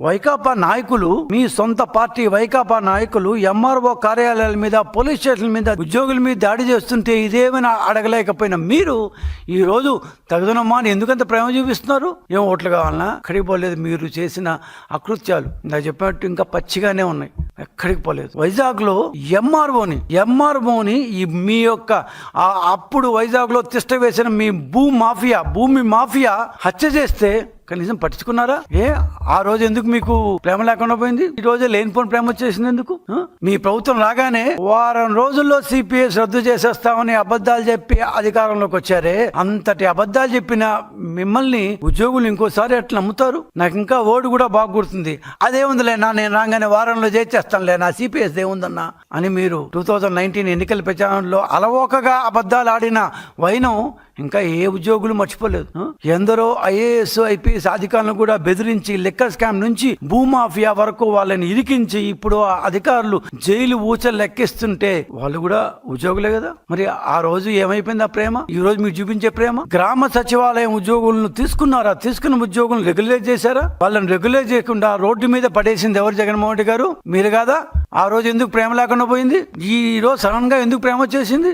వైకాపా నాయకులు మీ సొంత పార్టీ వైకాపా నాయకులు ఎంఆర్ఓ కార్యాలయాల మీద పోలీస్ స్టేషన్ల మీద ఉద్యోగుల మీద దాడి చేస్తుంటే ఇదేమైనా అడగలేకపోయినా మీరు ఈ రోజు తగుదనమ్మా అని ఎందుకంత ప్రేమ చూపిస్తున్నారు? ఏం ఓట్లు కావాలన్నా? ఎక్కడికి పోలేదు మీరు చేసిన అకృత్యాలు. నా చెప్పినట్టు ఇంకా పచ్చిగానే ఉన్నాయి. ఎక్కడికి పోలేదు. వైజాగ్లో ఎంఆర్ఓని ఎంఆర్ఓని ఈ మీ యొక్క అప్పుడు వైజాగ్లో తిష్ట వేసిన మీ భూ మాఫియా భూమి మాఫియా హత్య చేస్తే కనీసం పట్టించుకున్నారా? ఏ ఆ రోజు ఎందుకు మీకు ప్రేమ లేకుండా పోయింది? ఈ రోజు లేనిపోని ప్రేమ వచ్చేసింది ఎందుకు? మీ ప్రభుత్వం రాగానే వారం రోజుల్లో సిపిఎస్ రద్దు చేసేస్తామని అబద్ధాలు చెప్పి అధికారంలోకి వచ్చారే. అంతటి అబద్ధాలు చెప్పిన మిమ్మల్ని ఉద్యోగులు ఇంకోసారి ఎట్లా నమ్ముతారు? నాకు ఇంకా ఓటు కూడా బాగా గుర్తుంది. అదేముందిలే నా నేను రాగానే వారంలో చేర్చేస్తానులే నా సిపిఎస్ ఏముందన్నా? అని మీరు టూ థౌజండ్ నైన్టీన్ ఎన్నికల ప్రచారంలో అలవోకగా అబద్ధాలు ఆడిన వైనం ఇంకా ఏ ఉద్యోగులు మర్చిపోలేదు ఎందరో ఐఏఎస్ ఐపీఎస్ అధికారులను కూడా బెదిరించి లెక్కర్ స్కామ్ నుంచి భూమాఫియా వరకు వాళ్ళని ఇరికించి ఇప్పుడు ఆ అధికారులు జైలు ఊచలు లెక్కిస్తుంటే వాళ్ళు కూడా ఉద్యోగులే కదా. మరి ఆ రోజు ఏమైపోయింది ఆ ప్రేమ? ఈ రోజు మీరు చూపించే ప్రేమ? గ్రామ సచివాలయం ఉద్యోగులను తీసుకున్నారా? తీసుకున్న ఉద్యోగులను రెగ్యులేట్ చేశారా? వాళ్ళని రెగ్యులేట్ చేయకుండా రోడ్డు మీద పడేసింది ఎవరు జగన్మోహన్ రెడ్డి గారు? మీరు కాదా? ఆ రోజు ఎందుకు ప్రేమ లేకుండా పోయింది? ఈ రోజు సడన్గా ఎందుకు ప్రేమ వచ్చేసింది?